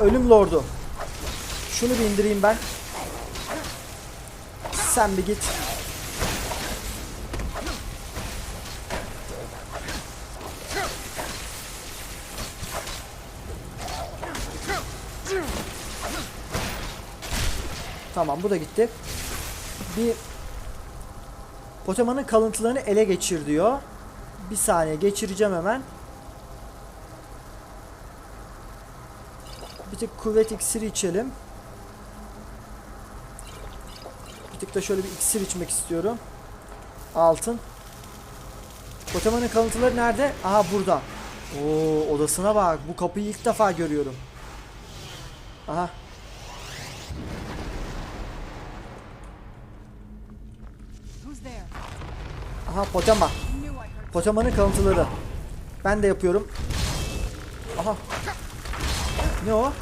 Ölüm lordu. Şunu bir indireyim ben. Sen bir git. Tamam bu da gitti. Bir Poteman'ın kalıntılarını ele geçir diyor. Bir saniye geçireceğim hemen. Bir tık kuvvet iksiri içelim. Bir tık da şöyle bir iksir içmek istiyorum. Altın. Poteman'ın kalıntıları nerede? Aha burada. Oo odasına bak. Bu kapıyı ilk defa görüyorum. Aha. Aha Potema. Poteman'ın kalıntıları. Ben de yapıyorum. Aha. Ne o?